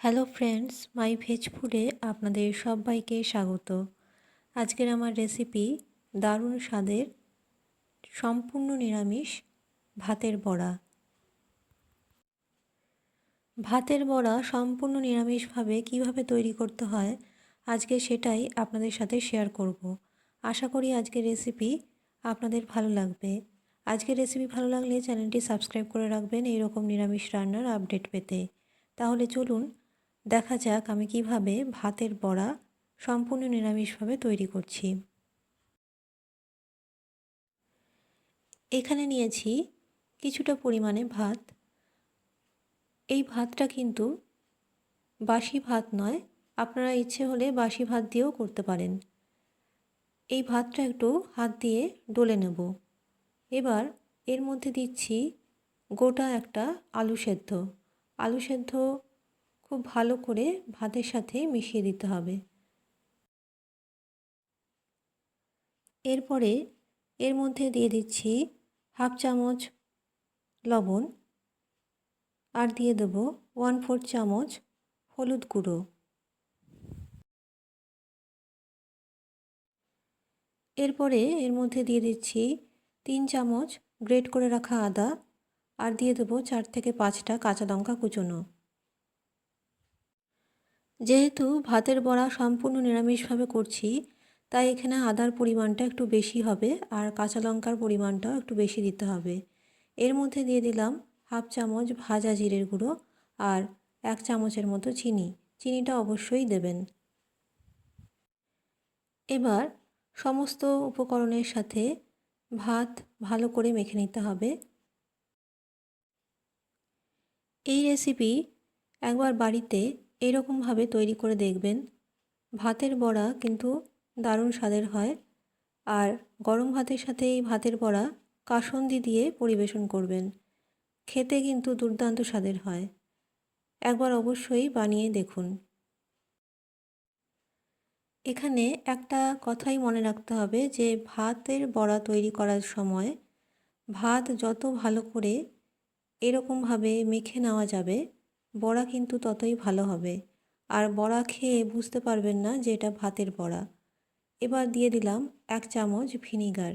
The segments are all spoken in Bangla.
হ্যালো ফ্রেন্ডস, মাই ভেজ ফুডে আপনাদের সবাইকে স্বাগত। আজকের আমার রেসিপি দারুণ স্বাদের সম্পূর্ণ নিরামিষ ভাতের বড়া। ভাতের বড়া সম্পূর্ণ নিরামিষভাবে কীভাবে তৈরি করতে হয় আজকে সেটাই আপনাদের সাথে শেয়ার করব। আশা করি আজকের রেসিপি আপনাদের ভালো লাগবে। আজকের রেসিপি ভালো লাগলে চ্যানেলটি সাবস্ক্রাইব করে রাখবেন এইরকম নিরামিষ রান্নার আপডেট পেতে। তাহলে চলুন দেখা যাক আমি কীভাবে ভাতের বড়া সম্পূর্ণ নিরামিষভাবে তৈরি করছি। এখানে নিয়েছি কিছুটা পরিমাণে ভাত। এই ভাতটা কিন্তু বাসি ভাত নয়, আপনারা ইচ্ছে হলে বাসি ভাত দিয়েও করতে পারেন। এই ভাতটা একটু হাত দিয়ে ডলে নেব। এবার এর মধ্যে দিচ্ছি গোটা একটা আলু সেদ্ধ। আলু সেদ্ধ খুব ভালো করে ভাতের সাথে মিশিয়ে দিতে হবে। এরপরে এর মধ্যে দিয়ে দিচ্ছি হাফ চামচ লবণ আর দিয়ে দেব ওয়ান ফোর চামচ হলুদ গুঁড়ো। এরপরে এর মধ্যে দিয়ে দিচ্ছি তিন চামচ গ্রেট করে রাখা আদা আর দিয়ে দেবো চার থেকে পাঁচটা কাঁচা লঙ্কা কুচোনো। যেহেতু ভাতের বড়া সম্পূর্ণ নিরামিষভাবে করছি, তাই এখানে আদার পরিমাণটা একটু বেশি হবে আর কাঁচা লঙ্কার পরিমাণটাও একটু বেশি দিতে হবে। এর মধ্যে দিয়ে দিলাম হাফ চামচ ভাজা জিরের গুঁড়ো আর এক চামচের মতো চিনি। চিনিটা অবশ্যই দেবেন। এবার সমস্ত উপকরণের সাথে ভাত ভালো করে মেখে নিতে হবে। এই রেসিপি একবার বাড়িতে এরকমভাবে তৈরি করে দেখবেন। ভাতের বড়া কিন্তু দারুণ স্বাদের হয় আর গরম ভাতের সাথে এই ভাতের বড়া কাসন্দি দিয়ে পরিবেশন করবেন। খেতে কিন্তু দুর্দান্ত স্বাদের হয়। একবার অবশ্যই বানিয়ে দেখুন। এখানে একটা কথাই মনে রাখতে হবে যে, ভাতের বড়া তৈরি করার সময় ভাত যত ভালো করে এরকমভাবে মেখে নেওয়া যাবে বড়া কিন্তু ততই ভালো হবে। আর বড়া খেয়ে বুঝতে পারবেন না যে এটা ভাতের বড়া। এবার দিয়ে দিলাম এক চামচ ভিনিগার।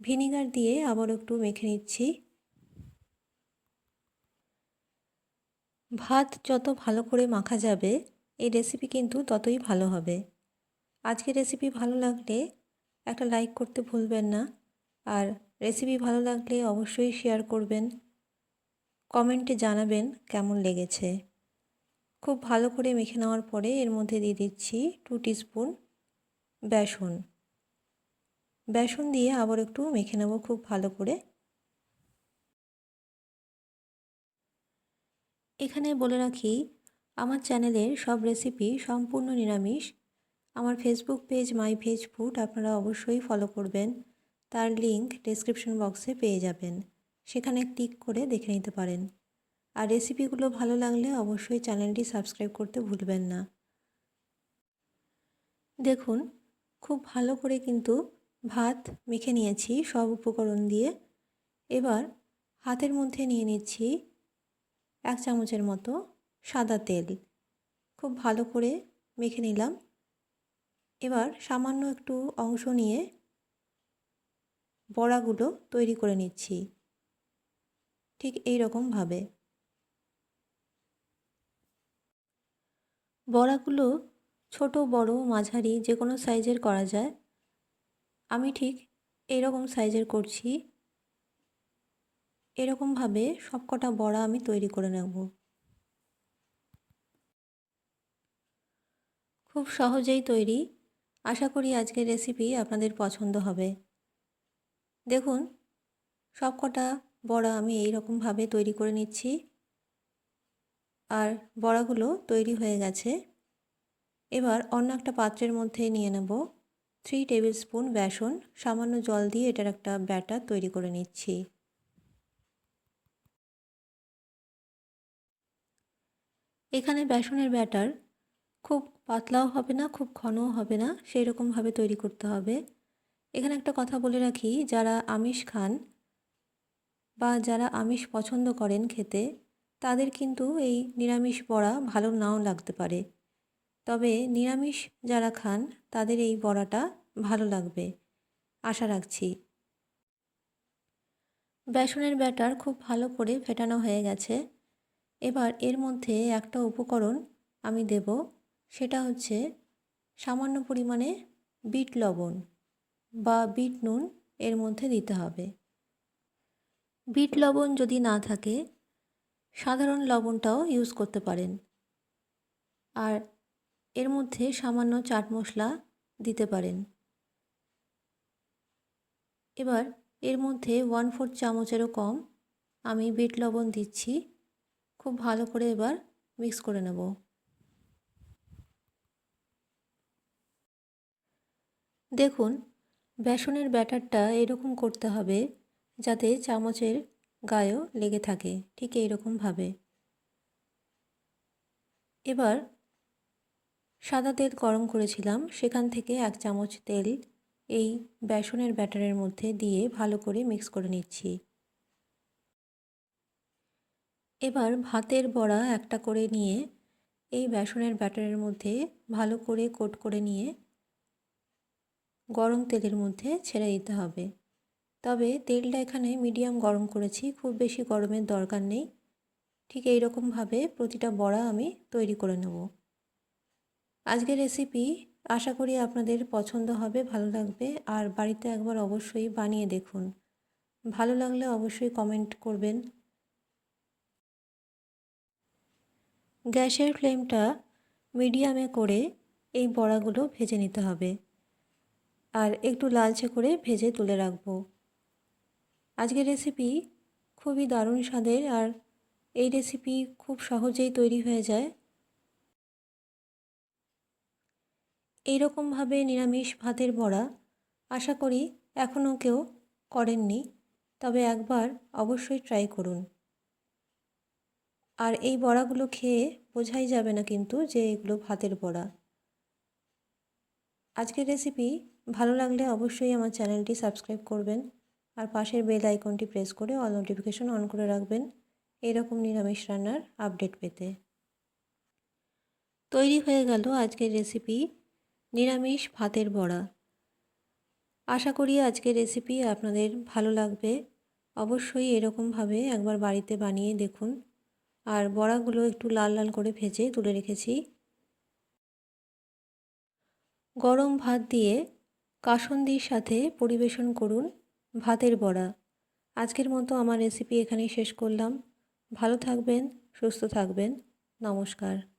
ভিনিগার দিয়ে আবার একটু মেখে নিচ্ছি। ভাত যত ভালো করে মাখা যাবে, এই রেসিপি কিন্তু ততই ভালো হবে। আজকে রেসিপি ভালো লাগলে একটা লাইক করতে ভুলবেন না। আর রেসিপি ভালো লাগলে অবশ্যই শেয়ার করবেন। কমেন্টে জানাবেন কেমন লেগেছে। খুব ভালো করে মেখে নেওয়ার পরে এর মধ্যে দিয়ে দিচ্ছি টু স্পুন বেসন। বেসন দিয়ে আবার একটু মেখে নেব খুব ভালো করে। এখানে বলে রাখি, আমার চ্যানেলের সব রেসিপি সম্পূর্ণ নিরামিষ। আমার Facebook page my veg food আপনারা অবশ্যই ফলো করবেন। তার লিংক ডেসক্রিপশন বক্সে পেয়ে যাবেন। সেখানে ক্লিক করে দেখে নিতে পারেন। আর রেসিপিগুলো ভালো লাগলে অবশ্যই চ্যানেলটি সাবস্ক্রাইব করতে ভুলবেন না। দেখুন, খুব ভালো করে কিন্তু ভাত মেখে নিয়েছি সব উপকরণ দিয়ে। এবার হাতের মধ্যে নিয়ে নিচ্ছি এক চামচের মতো সাদা তেল। খুব ভালো করে মেখে নিলাম। এবার সামান্য একটু অংশ নিয়ে বড়াগুলো তৈরি করে নিচ্ছি। ঠিক এই রকমভাবে বড়াগুলো ছোট, বড়, মাঝারি যে কোনো সাইজের করা যায়। আমি ঠিক এরকম সাইজের করছি। এরকমভাবে সবকটা বড়া আমি তৈরি করে নেব। খুব সহজেই তৈরি। আশা করি আজকের রেসিপি আপনাদের পছন্দ হবে। দেখুন, সবকটা বড়া আমি এই রকমভাবে তৈরি করে নিচ্ছি। আর বড়াগুলো তৈরি হয়ে গেছে। এবার অন্য একটা পাত্রের মধ্যে নিয়ে নেব। থ্রি টেবিল স্পুন বেসন, সামান্য জল দিয়ে এটার একটা ব্যাটার তৈরি করে নিচ্ছি। এখানে বেসনের ব্যাটার খুব পাতলাও হবে না, খুব ঘনও হবে না সেই রকমভাবে তৈরি করতে হবে। এখানে একটা কথা বলে রাখি, যারা আমিষ খান বা যারা আমিষ পছন্দ করেন খেতে, তাদের কিন্তু এই নিরামিষ বড়া ভালো নাও লাগতে পারে। তবে নিরামিষ যারা খান, তাদের এই বড়াটা ভালো লাগবে। আশা রাখছি। বেসনের ব্যাটার খুব ভালো করে ফেটানো হয়ে গেছে। এবার এর মধ্যে একটা উপকরণ আমি দেব, সেটা হচ্ছে সামান্য পরিমাণে বিট লবণ বা বিট নুন এর মধ্যে দিতে হবে। বিট লবণ যদি না থাকে, সাধারণ লবণটাও ইউজ করতে পারেন। আর এর মধ্যে সামান্য চাট মশলা দিতে পারেন। এবার এর মধ্যে ওয়ান ফোর্থ চামচেরও কম আমি বিট লবণ দিচ্ছি। খুব ভালো করে এবার মিক্স করে নেব। দেখুন, বেসনের ব্যাটারটা এরকম করতে হবে যাতে চামচের গায়েও লেগে থাকে, ঠিক এইরকমভাবে। এবার সাদা তেল গরম করেছিলাম, সেখান থেকে এক চামচ তেল এই বেসনের ব্যাটারের মধ্যে দিয়ে ভালো করে মিক্স করে নিচ্ছি। এবার ভাতের বড়া একটা করে নিয়ে এই বেসনের ব্যাটারের মধ্যে ভালো করে কোট করে নিয়ে গরম তেলের মধ্যে ছেড়ে দিতে হবে। তবে তেলটা এখানে মিডিয়াম গরম করেছি, খুব বেশি গরমের দরকার নেই। ঠিক এই রকমভাবে প্রতিটা বড়া আমি তৈরি করে নেব। আজকের রেসিপি আশা করি আপনাদের পছন্দ হবে, ভালো লাগবে। আর বাড়িতে একবার অবশ্যই বানিয়ে দেখুন। ভালো লাগলে অবশ্যই কমেন্ট করবেন। গ্যাসের ফ্লেমটা মিডিয়ামে করে এই বড়াগুলো ভেজে নিতে হবে। আর একটু লালচে করে ভেজে তুলে রাখব। আজকের রেসিপি খুবই দারুণ স্বাদের আর এই রেসিপি খুব সহজেই তৈরি হয়ে যায়। এই এইরকমভাবে নিরামিষ ভাতের বড়া আশা করি এখনও কেউ করেননি, তবে একবার অবশ্যই ট্রাই করুন। আর এই বড়াগুলো খেয়ে বোঝাই যাবে না কিন্তু যে এগুলো ভাতের বড়া। আজকের রেসিপি ভালো লাগলে অবশ্যই আমার চ্যানেলটি সাবস্ক্রাইব করবেন। আর পাশের বেল আইকনটি প্রেস করে অল নোটিফিকেশন অন করে রাখবেন এরকম নিরামিষ রান্নার আপডেট পেতে। তৈরি হয়ে গেল আজকের রেসিপি নিরামিষ ভাতের বড়া। আশা করি আজকের রেসিপি আপনাদের ভালো লাগবে। অবশ্যই এরকমভাবে একবার বাড়িতে বানিয়ে দেখুন। আর বড়াগুলো একটু লাল লাল করে ভেজে তুলে রেখেছি। গরম ভাত দিয়ে কাসন্দির সাথে পরিবেশন করুন। ভাতের বড়া। আজকের মতো আমার রেসিপি এখানেই শেষ করলাম। ভালো থাকবেন সুস্থ থাকবেন। নমস্কার।